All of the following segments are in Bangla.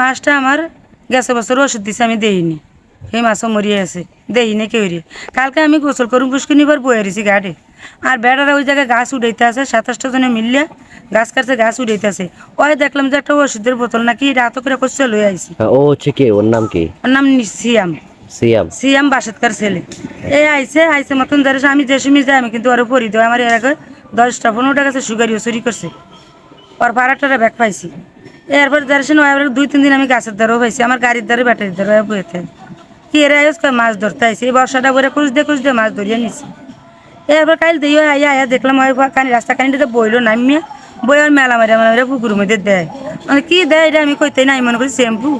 মাছটা আমার গেছে বছর ওষুধ দিছে আমি দেইনি। সেই মাছও মরিয়ে আছে দেইনি কেউ কালকে আমি গোসল করুম পুষ্কিনি বার বয়ে রয়েছি গাড়ি। আর বেড়ারা ওই জায়গায় গাছ উঠাইতে আছে সাতাশটা জনে মিললে গাছ কাটছে গাছ উঠাইতে আছে। ওই দেখলাম যে একটা ওষুধের বোতল নাকি রাত করে করছে লই আইছি। হ্যাঁ, ও হচ্ছে কি? ওর নাম কি? ওর নাম সিয়াম। সিয়াম। সিয়াম বাসাতকার ছেলে। এই আইছে আইছে মতন ধরে আমি যে সময় যাই আমি কিন্তু আরও পরি দেয় আমার এর আগে দশটা পনেরোটা কাছে সুগারিও চুরি করছে। ওর ভাড়াটারে ব্যাগ পাইছি। এরপর দর্শন এবার দুই, তিন দিন আমি গাছের দ্বারাও পাইছি, আমার গাড়ির দ্বারা ব্যাটারির দ্বারা বইতে কি এরা আয়স মাছ ধরতে আইছে, এই বর্ষাটা করে কুচ দিয়ে দিয়ে মাছ ধরিয়ে নিছি। এরপর কাল দিয়ে আইয়া আইয়া দেখলাম কানি রাস্তা কানিটাতে বইলো নামিয়ে বই আর মেলা মারা মারা পুকুরের মধ্যে দেয়। মানে কি দেয় এটা আমি কইতে নাই, মনে করি শ্যাম্পু।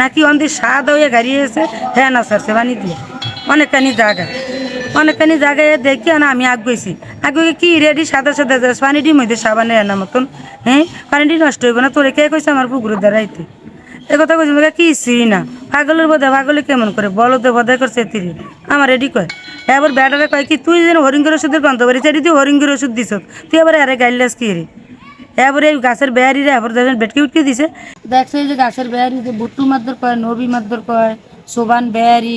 নাকি অন্দি স্বাদ হয়ে গাড়ি এসে হ্যাঁ না সারছে বানি দিয়ে। অনেকখানি জায়গা অনেকখানি জায়গায় দেখি না, আমি আগুয়েছি আগুয়ে কি রেডি সাদা সাদা যাস পানিটি মধ্যে সাবানে আনা মতন। হ্যাঁ? পানিটি নষ্ট হইব না। তোরে কে কইছে? আমার পুকুরের দ্বারাইতে এ কথা কইছি আমাকে কি ছিই না। পাগলের বোধে, পাগলে কেমন করে? বলতে বোধহয় করছে তিরি। আমার রেডি কয়? এবার ব্যাটারে কয় কি, তুই যেন হরিঙ্গের ওষুধের গন্ধ পারিস এটি তুই হরিঙ্গের ওষুধ দিছ তুই এবার আরে গাইলাস কি রে? এবারে এই গাছের বেয়ারি রে এবার দেখেন বেটকে উটকে দিছে। দেখছে যে গাছের বেয়ারি যে বুট্টু মাদ্দর কয়, নবী মাদ্দর কয়, সোবান বেয়ারি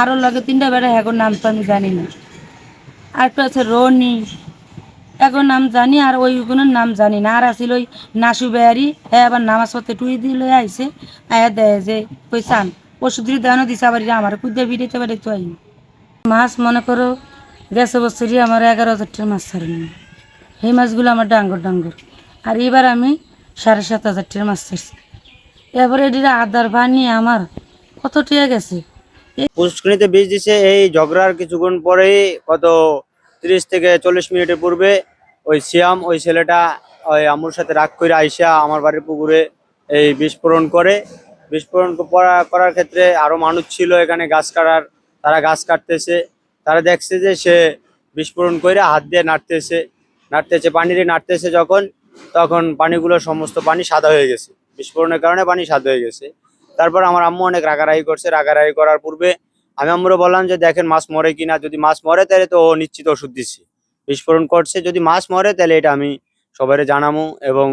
আরও লগে তিনটা বেড়া হ্যাগোর নাম তো আমি জানি না। আর একটা আছে রনি। এখন নাম জানি আর ওইগুলোর নাম জানি না। আর আছিল ওই নাসু বেয়ারি হ্যাঁ আবার নামাজ পড়তে টুই দিয়ে লয়ে আইছে। আয়া দেয় যে চান, ওষুধ দিয়ে দেওয়ানো দিছে আবার আমার কুদে বিড়িতে বেড়ে তো আইনি। মাছ, মনে করো, গেছে বছরই আমার এগারো হাজার টাকা মাছ ছাড়েনি। সেই মাছগুলো আমার ডাঙ্গর ডাঙ্গর। আর এবার আমি সাড়ে সাত হাজার টাকা মাছ ছাড়ছি। এবারে এটির আদার পানি আমার কত টিয়া গেছে? পুষ্করিণীতে বীজ দিছে। এই ঝগড়ার কিছুক্ষণ পরেই কত তিরিশ থেকে চল্লিশ মিনিটের পূর্বে ওই সিয়াম ওই ছেলেটা, ওই আমুর সাথে রাগ করে আইসা আমার বাড়ির পুকুরে এই বিস্ফোরণ করে। বিস্ফোরণ করা- করার ক্ষেত্রে আরও মানুষ ছিল এখানে গাছ কাটার, তারা গাছ কাটতেছে। তারা দেখছে যে সে বিস্ফোরণ করে হাত দিয়ে নাড়তেছে নাড়তেছে পানিতে নাড়তেছে যখন, তখন পানিগুলো সমস্ত পানি সাদা হয়ে গেছে। বিস্ফোরণের কারণে পানি সাদা হয়ে গেছে। তারপর আমার আম্মু অনেক রাগারাগি করছে, রাগারাগি করার পূর্বে আমি আম্মুরে বললাম যে দেখেন মাছ মরে কিনা, যদি মাছ মরে তাহলে তো নিশ্চিত ওষুধ দিচ্ছি। বিস্ফোরণ করছে, যদি মাছ মরে তাহলে এটা আমি সবাই জানামু এবং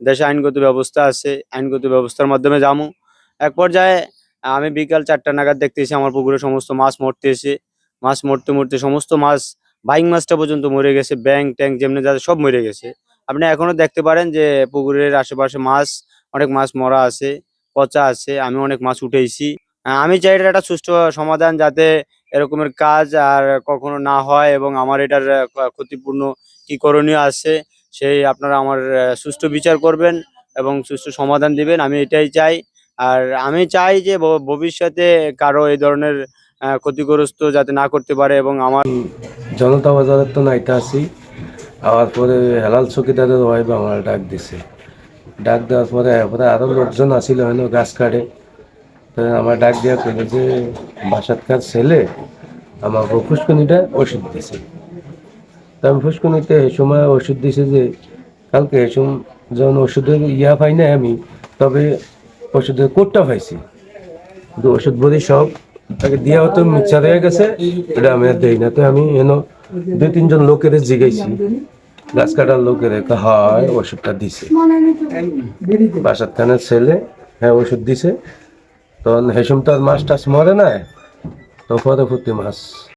দেশে আইনগত ব্যবস্থা আছে, আইনগত ব্যবস্থার মাধ্যমে যামু। এক পর্যায়ে আমি বিকাল চারটা নাগাদ দেখতেছি আমার পুকুরে সমস্ত মাছ মরতেছে। মাছ মরতে মরতে সমস্ত মাছ, বাইং মাছটা পর্যন্ত মরে গেছে, ব্যাং ট্যাং যেমনি যাতে সব মরে গেছে। আপনি এখনও দেখতে পারেন যে পুকুরের আশেপাশে মাছ, অনেক মাছ মরা আছে। পচা আছে, আমি অনেক মাছ উঠেছি আমি চাই এটার একটা সুষ্ঠু সমাধান যাতে এরকমের কাজ আর কখনো না হয় এবং আমার এটার ক্ষতিপূর্ণ কি করণীয় আছে, সেই আপনারা আমার সুষ্ঠু বিচার করবেন এবং সুষ্ঠু সমাধান দিবেন, আমি এটাই চাই। আর আমি চাই যে ভবিষ্যতে কারও এই ধরনের ক্ষতিগ্রস্ত যাতে না করতে পারে এবং আমার জনতা বাজারের তো নাইতে আসি আবার পরে হেলাল চকিদারের ওয়াইফ আমার ডাক দিছে। ডাক দেওয়ার পরে এরপরে আরও লোকজন আসিল হেন গাছ কাটে। আমার ডাক দেওয়া কইলো যে বাসাতকার ছেলে আমার ফুসকুনিটা ওষুধ দিছে। তো আমি ফুসকুনিতে এই সময় ওষুধ দিছে যে, কালকে সময় যখন ওষুধের ইয়া পাই না আমি, তবে ওষুধের কোটটা পাইছি। কিন্তু ওষুধ বলি সব, তাকে দিয়া হতো মিক্সার হয়ে গেছে, এটা আমি আর দেই না। তো আমি এনো দুই তিনজন লোকের জিগাইছি। গাছ কাটার লোকের হয়, ওষুধটা দিছে। বাসার খানের ছেলে হ্যাঁ ওষুধ দিছে। তখন হেসুম তো মাছ টাছ মরে না তো পরে ফুটি মাছ।